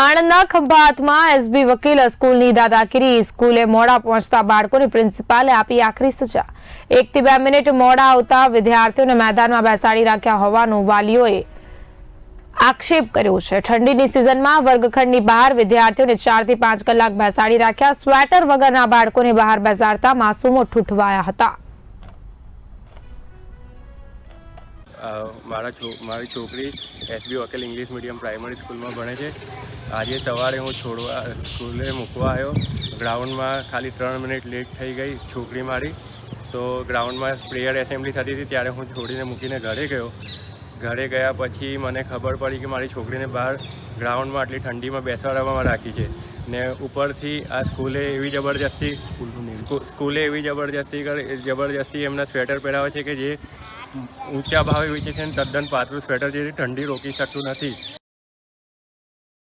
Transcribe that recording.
આણંદના ખંભાતમાં SB વકીલ સ્કૂલની દાદાગીરી સ્કૂલે મોડા પહોંચતા બાળકોને પ્રિન્સિપાલે આપી આખરી સજા. એકથી બે મિનિટ મોડા આવતા વિદ્યાર્થીઓને મેદાનમાં બેસાડી રાખ્યા હોવાનું વાલીઓએ આક્ષેપ કર્યો છે. ઠંડીની સિઝનમાં વર્ગખંડની બહાર વિદ્યાર્થીઓને ચારથી પાંચ કલાક બેસાડી રાખ્યા. સ્વેટર વગરના બાળકોને બહાર બેસાડતા માસૂમો ઠૂઠવાયા હતા. મારા છો મારી છોકરી એસબી વકીલ ઇંગ્લિશ મીડિયમ પ્રાઇમરી સ્કૂલમાં ભણે છે. આજે સવારે હું છોડવા સ્કૂલે મૂકવા આવ્યો. ગ્રાઉન્ડમાં ખાલી ત્રણ મિનિટ લેટ થઈ ગઈ છોકરી મારી. તો ગ્રાઉન્ડમાં પ્રેયર એસેમ્બલી થતી હતી ત્યારે હું છોડીને મૂકીને ઘરે ગયો. ઘરે ગયા પછી મને ખબર પડી કે મારી છોકરીને બહાર ગ્રાઉન્ડમાં આટલી ઠંડીમાં બેસાડવામાં રાખી છે. ને ઉપરથી આ સ્કૂલે એવી જબરજસ્તી સ્કૂ- સ્કૂલે એવી જબરજસ્તી કરે જબરજસ્તી એમના સ્વેટર પહેરાવે છે કે જે ઊંચા ભાવે વેચે છે અને તદ્દન પાતળું સ્વેટર જેથી ઠંડી રોકી શકતું નથી.